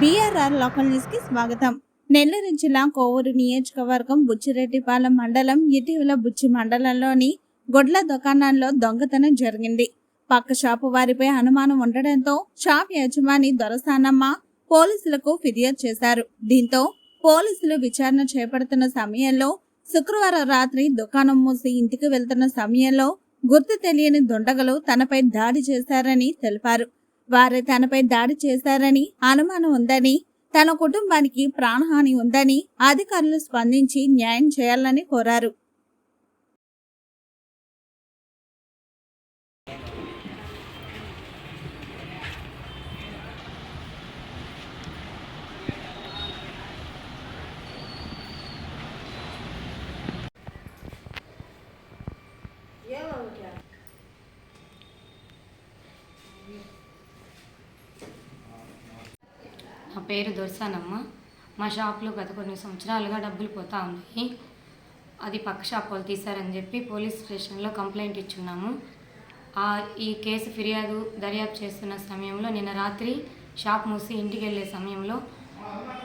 BRR local న్యూస్కి స్వాగతం. నెల్లూరు జిల్లా కోవూరు నియోజకవర్గం బుచ్చిరెడ్డిపాలెం మండలం ఇటీవల బుచ్చి మండలంలోని గొడ్ల దుకాణాల్లో దొంగతనం జరిగింది. పక్క షాపు వారిపై అనుమానం ఉండడంతో షాప్ యజమాని దొరసానమ్మ పోలీసులకు ఫిర్యాదు చేశారు. దీంతో పోలీసులు విచారణ చేపడుతున్న సమయంలో శుక్రవారం రాత్రి దుకాణం మూసి ఇంటికి వెళ్తున్న సమయంలో గుర్తు తెలియని దుండగలు తనపై దాడి చేశారని తెలిపారు. వారు తనపై దాడి చేశారని అనుమానం ఉందని తన కుటుంబానికి ప్రాణహాని ఉందని అధికారులు స్పందించి న్యాయం చేయాలని కోరారు. నా పేరు దొరసానమ్మ మా షాప్లో గత కొన్ని సంవత్సరాలుగా డబ్బులు పోతా ఉన్నాయి. అది పక్క షాప్ వాళ్ళు తీశారని చెప్పి పోలీస్ స్టేషన్లో కంప్లైంట్ ఇచ్చున్నాము. ఈ కేసు ఫిర్యాదు దర్యాప్తు చేస్తున్న సమయంలో నిన్న రాత్రి షాప్ మూసి ఇంటికి వెళ్ళే సమయంలో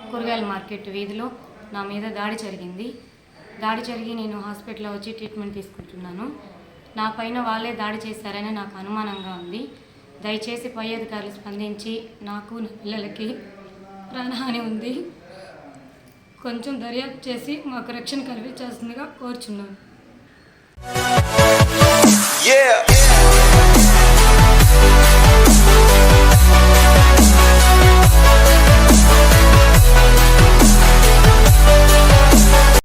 కూరగాయల మార్కెట్ వీధిలో నా మీద దాడి జరిగింది. దాడి జరిగి నేను హాస్పిటల్లో వచ్చి ట్రీట్మెంట్ తీసుకుంటున్నాను. నా పైన వాళ్ళే దాడి చేశారని నాకు అనుమానంగా ఉంది. దయచేసి పై అధికారులు స్పందించి నాకు నా పిల్లలకి ప్రాణహాని ఉంది. కొంచెం దర్యాప్తు చేసి మాకు రక్షణ కల్పించాల్సిందిగా కోరుచున్నాను.